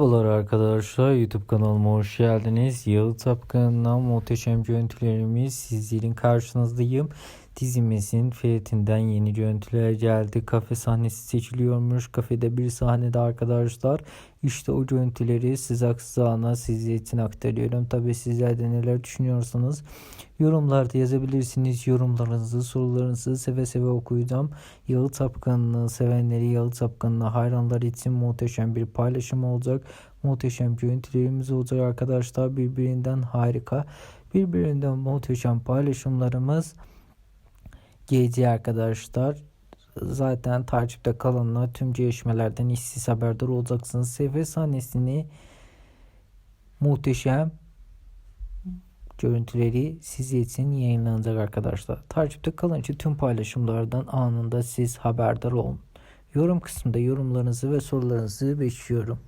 Merhabalar arkadaşlar YouTube kanalıma hoş geldiniz. Yalı Tapkan'dan muhteşem görüntülerimiz sizlerin karşınızdayım. Dizimizin Ferit'inden yeni görüntüler geldi. Kafe sahnesi seçiliyormuş. Kafede bir sahnede arkadaşlar. İşte o görüntüleri siz aksana sizler için aktarıyorum. Tabi sizler de neler düşünüyorsanız yorumlarda yazabilirsiniz. Yorumlarınızı, sorularınızı seve seve okuyacağım. Yalı Tapkan'ı sevenleri, Yalı Tapkan'ı hayranlar için muhteşem bir paylaşım olacak. Muhteşem görüntülerimiz olacak arkadaşlar. Birbirinden harika, birbirinden muhteşem paylaşımlarımız gelecek arkadaşlar. Zaten takipte kalanlar tüm gelişmelerden işsiz haberdar olacaksınız. Sefer sahnesini muhteşem görüntüleri siz için yayınlanacak arkadaşlar. Takipte kalın için tüm paylaşımlardan anında siz haberdar olun. Yorum kısmında yorumlarınızı ve sorularınızı bekliyorum.